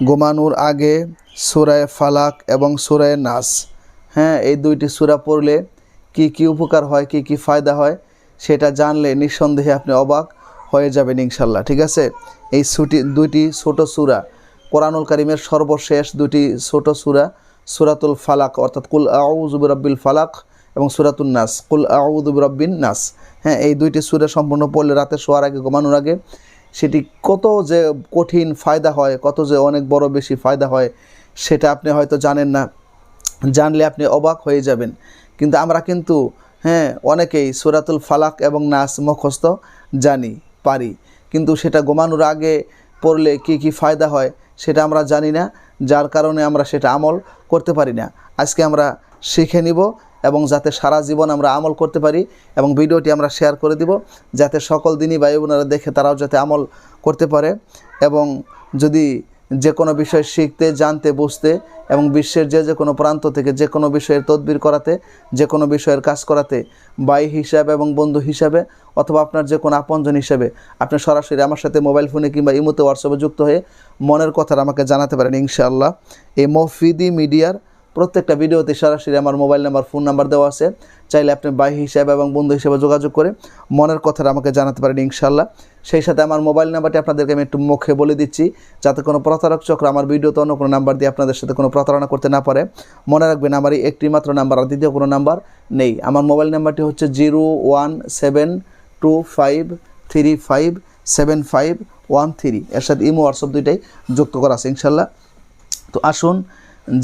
ঘুমানোর আগে সুরায় ফালাক এবং সুরায় নাস। হ্যাঁ এই দুইটি সূরা পড়লে কি কি উপকার হয়, কি কি ফায়দা হয়, সেটা জানলে নিঃসন্দেহে আপনি অবাক হয়ে যাবেন ইনশাল্লাহ, ঠিক আছে? এই ছুটি দুইটি ছোট সূরা, কোরআনুল কারিমের সর্বশেষ দুটি ছোট সূরা সুরাতুল ফালাক, অর্থাৎ কুল আউজুব রব্বিল ফালাক এবং সুরাতুল নাস। কুল আউজুব রব্বিন নাস। হ্যাঁ এই দুইটি সূরা সম্পূর্ণ পড়লে রাতে শোয়ার আগে, ঘুমানোর আগে সেটি কত যে কঠিন ফায়দা হয়, কত যে অনেক বড় বেশি ফায়দা হয়, সেটা আপনি হয়তো জানেন না। জানলে আপনি অবাক হয়ে যাবেন। কিন্তু আমরা কিন্তু হ্যাঁ অনেকেই সুরাতুল ফালাক এবং নাস মুখস্থ জানি, পারি। কিন্তু সেটা ঘুমানোর আগে পড়লে কি কি ফায়দা হয়, সেটা আমরা জানি না। যার কারণে আমরা সেটা আমল করতে পারি না। আজকে আমরা শিখে নিব এবং যাতে সারা জীবন আমরা আমল করতে পারি এবং ভিডিওটি আমরা শেয়ার করে দিব, যাতে সকল দিনই ভাই বোনেরা দেখে তারাও যাতে আমল করতে পারে এবং যদি যে কোনো বিষয় শিখতে, জানতে, বুঝতে এবং বিশ্বের যে যে কোনো প্রান্ত থেকে যে কোনো বিষয়ের তদবির করাতে, যে কোনো বিষয়ের কাজ করাতে, ভাই হিসাবে এবং বন্ধু হিসাবে অথবা আপনার যে কোনো আপনজন হিসাবে আপনি সরাসরি আমার সাথে মোবাইল ফোনে কিংবা ইমোতে হোয়াটসঅ্যাপে যুক্ত হয়ে মনের কথাটা আমাকে জানাতে পারেন ইনশাআল্লাহ। এই মফিদি মিডিয়ার প্রত্যেকটা ভিডিওতে সরাসরি আমার মোবাইল নাম্বার, ফোন নাম্বার দেওয়া আছে। চাইলে আপনি ভাই হিসাবে এবং বন্ধু হিসেবে যোগাযোগ করে মনের কথাটা আমাকে জানাতে পারেন ইনশাল্লাহ সেই সাথে আমার মোবাইল নাম্বারটি আপনাদেরকে আমি একটু মুখে বলে দিচ্ছি, যাতে কোনো প্রতারক চক্র আমার ভিডিওতে অন্য কোনো নাম্বার দিয়ে আপনাদের সাথে কোনো প্রতারণা করতে না পারে। মনে রাখবেন, আমার এই একটি মাত্র নাম্বার, আর দ্বিতীয় কোনো নাম্বার নেই। আমার মোবাইল নাম্বারটি হচ্ছে zero one seven two five three five seven five one three. এর সাথে ইমো, হোয়াটসঅ্যাপ দুইটাই যুক্ত করা আছে ইনশাল্লাহ তো আসুন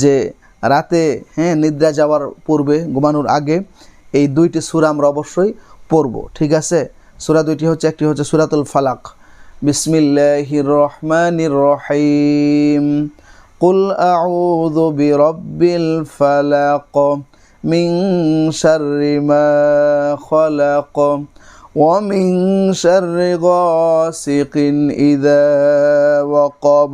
যে রাতে হ্যাঁ নিদ্রা যাওয়ার পূর্বে ঘুমানোর আগে এই দুইটি সূরা আমরা অবশ্যই পড়ব ঠিক আছে সূরা দুইটি হচ্ছে একটি হচ্ছে সূরাতুল ফালাক বিসমিল্লাহির রহমানির রহিম কুল আউযু বিরাব্বিল ফালাক মিন শাররি মা খালাক ومن شر غاسق إذا وقب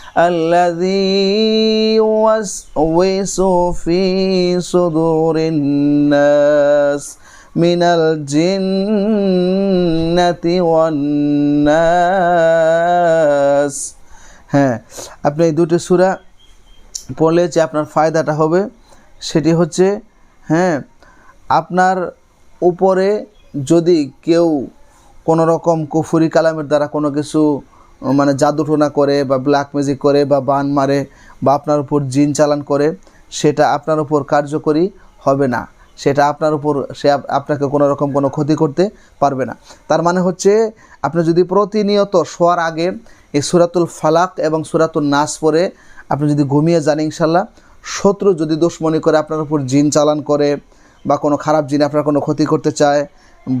الذي يوسوس في صدور الناس من الجنة والناس হ্যাঁ আপনি এই দুটো সূরা পড়লে যে আপনার ফায়দাটা হবে সেটি হচ্ছে হ্যাঁ আপনার উপরে যদি কেউ কোনো রকম কুফুরি কালামের দ্বারা কোনো কিছু মানে জাদুটোনা করে বা ব্ল্যাক ম্যাজিক করে বা বান মারে বা আপনার উপর জিন চালান করে, সেটা আপনার উপর কার্যকরী হবে না। সেটা আপনার উপর, সে আপনাকে কোনো রকম কোনো ক্ষতি করতে পারবে না। তার মানে হচ্ছে, আপনি যদি প্রতিনিয়ত শোয়ার আগে এই সুরাতুল ফালাক এবং সুরাতুল নাস পরে আপনি যদি ঘুমিয়ে যান ইনশাল্লাহ শত্রু যদি দুশ্মনী করে আপনার উপর জিন চালান করে বা কোনো খারাপ জিন আপনার কোনো ক্ষতি করতে চায়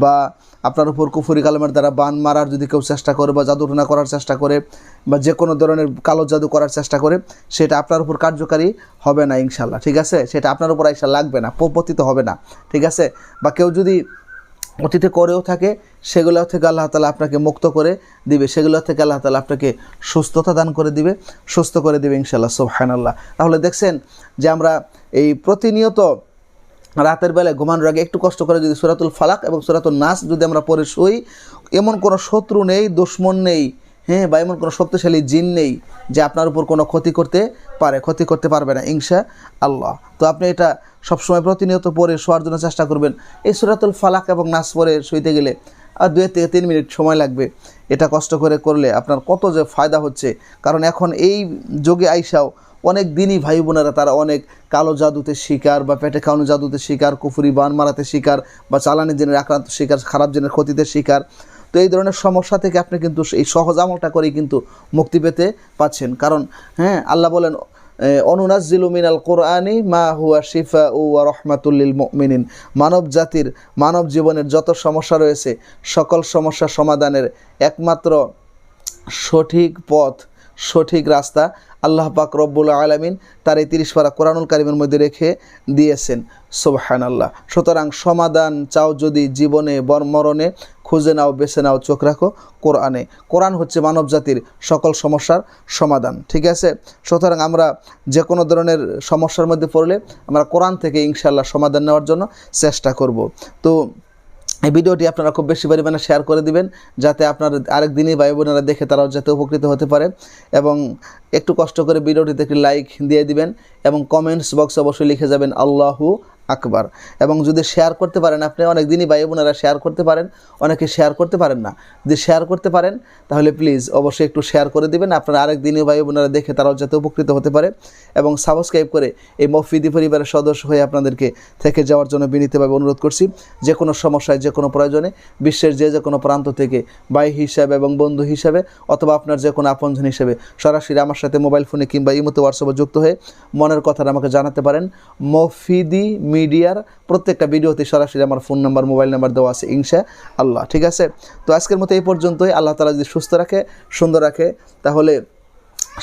বা আপনার উপর কুফুরি কালামের দ্বারা বান মারার যদি কেউ চেষ্টা করে বা জাদুটনা করার চেষ্টা করে বা যে কোনো ধরনের কালো জাদু করার চেষ্টা করে, সেটা আপনার উপর কার্যকারী হবে না ইনশাল্লাহ ঠিক আছে? সেটা আপনার উপর আইসা লাগবে না পতিত হবে না, ঠিক আছে? বা কেউ যদি অতীতে করেও থাকে সেগুলো থেকে আল্লাহ তালা আপনাকে মুক্ত করে দিবে সেগুলো থেকে আল্লাহ তালা আপনাকে সুস্থতা দান করে দিবে, সুস্থ করে দিবে ইনশাল্লাহ সোহানাল্লাহ তাহলে দেখছেন যে আমরা এই প্রতিনিয়ত রাতের বেলায় ঘুমানোর আগে একটু কষ্ট করে যদি সুরাতুল ফালাক এবং সুরাতুল নাস যদি আমরা পরে শুই, এমন কোনো শত্রু নেই, দুশ্মন নেই হ্যাঁ বা এমন কোনো শক্তিশালী জিন নেই যে আপনার উপর কোনো ক্ষতি করতে পারে, ক্ষতি করতে পারবে না, ইনশা আল্লাহ। তো আপনি এটা সবসময় প্রতিনিয়ত পরে শোয়ার জন্য চেষ্টা করবেন। এই সুরাতুল ফালাক এবং নাস পরে শুইতে গেলে আর দুই থেকে তিন মিনিট সময় লাগবে। এটা কষ্ট করে করলে আপনার কত যে ফায়দা হচ্ছে। কারণ এখন এই যোগে আইসাও অনেক দিনই ভাই বোনেরা তারা অনেক কালো জাদুতে শিকার বা পেটে খাওয়ানো জাদুতে শিকার, কুফুরি বান মারাতে শিকার বা চালানি জেনের আক্রান্ত শিকার, খারাপ জেনের ক্ষতিতে শিকার। তো এই ধরনের সমস্যা থেকে আপনি কিন্তু এই সহজ আমলটা করেই কিন্তু মুক্তি পেতে পাচ্ছেন। কারণ হ্যাঁ আল্লাহ বলেন অনুনাজিলু মিনাল কোরআনি মা হুয়া শিফা ও রহমাতুল্লিল মিনিন মানব জাতির, মানব জীবনের যত সমস্যা রয়েছে, সকল সমস্যা সমাধানের একমাত্র সঠিক পথ সঠিক রাস্তা আল্লাহ পাক রব্বুল আলমিন তার এই তিরিশ পারা কোরআনুল কারিমের মধ্যে রেখে দিয়েছেন। সোবাহান আল্লাহ সুতরাং সমাধান চাও যদি জীবনে বর মরণে খুঁজে নাও, বেছে নাও, চোখ রাখো কোরআনে। কোরআন হচ্ছে মানব জাতির সকল সমস্যার সমাধান, ঠিক আছে? সুতরাং আমরা যে কোনো ধরনের সমস্যার মধ্যে পড়লে আমরা কোরআন থেকে ইনশাল্লাহ সমাধান নেওয়ার জন্য চেষ্টা করব। তো এই ভিডিওটি আপনারা খুব বেশি পরিমাণে শেয়ার করে দিবেন, যাতে আপনার আরেক দিনই ভাই বোনেরা দেখে তারাও যাতে উপকৃত হতে পারে। এবং একটু কষ্ট করে ভিডিওটিতে একটি লাইক দিয়ে দিবেন এবং কমেন্টস বক্স অবশ্যই লিখে যাবেন, আল্লাহু আকবার। এবং যদি শেয়ার করতে পারেন, আপনি অনেক দিনই ভাই বোনেরা শেয়ার করতে পারেন, অনেকে শেয়ার করতে পারেন না। যদি শেয়ার করতে পারেন, তাহলে প্লিজ অবশ্যই একটু শেয়ার করে দেবেন। আপনারা আরেক দিনই ভাই বোনেরা দেখে তারাও যাতে উপকৃত হতে পারে। এবং সাবস্ক্রাইব করে এই মফিদি পরিবারের সদস্য হয়ে আপনাদেরকে থেকে যাওয়ার জন্য বিনীতভাবে অনুরোধ করছি। যে কোনো সমস্যায়, যে কোনো প্রয়োজনে, বিশ্বের যে যে কোনো প্রান্ত থেকে ভাই হিসাবে এবং বন্ধু হিসাবে অথবা আপনার যে কোনো আপনজন হিসেবে সরাসরি আমার সাথে মোবাইল ফোনে কিংবা ইমোতে হোয়াটসঅ্যাপে যুক্ত হয়ে মনের কথাটা আমাকে জানাতে পারেন। মফিদি মিডিয়ার প্রত্যেকটা ভিডিওতে সরাসরি আমার ফোন নাম্বার, মোবাইল নাম্বার দেওয়া আছে ইনশা আল্লাহ, ঠিক আছে? তো আজকের মতো এই পর্যন্তই। আল্লাহ তালা যদি সুস্থ রাখে, সুন্দর রাখে, তাহলে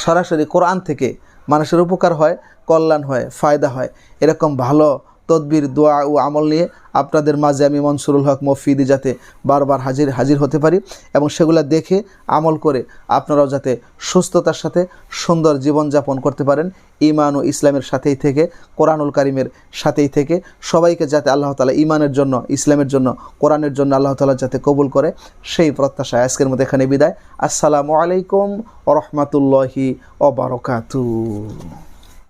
সরাসরি কোরআন থেকে মানুষের উপকার হয়, কল্যাণ হয়, ফায়দা হয়। এরকম ভালো তদবির, দোয়া ও আমল নিয়ে আপনাদের মাঝে আমি মনসুরুল হক মফিদি যাতে বারবার হাজির হাজির হতে পারি এবং সেগুলো দেখে, আমল করে আপনারাও যাতে সুস্থতার সাথে সুন্দর জীবনযাপন করতে পারেন। ইমান ও ইসলামের সাথেই থেকে, কোরআনুল কারিমের সাথেই থেকে সবাইকে যাতে আল্লাহ তালা ইমানের জন্য, ইসলামের জন্য, কোরআনের জন্য আল্লাহ তালা যাতে কবুল করে, সেই প্রত্যাশায় আজকের মধ্যে এখানে বিদায়। আসসালামু আলাইকুম ও রহমতুল্লাহি ওবরকাতু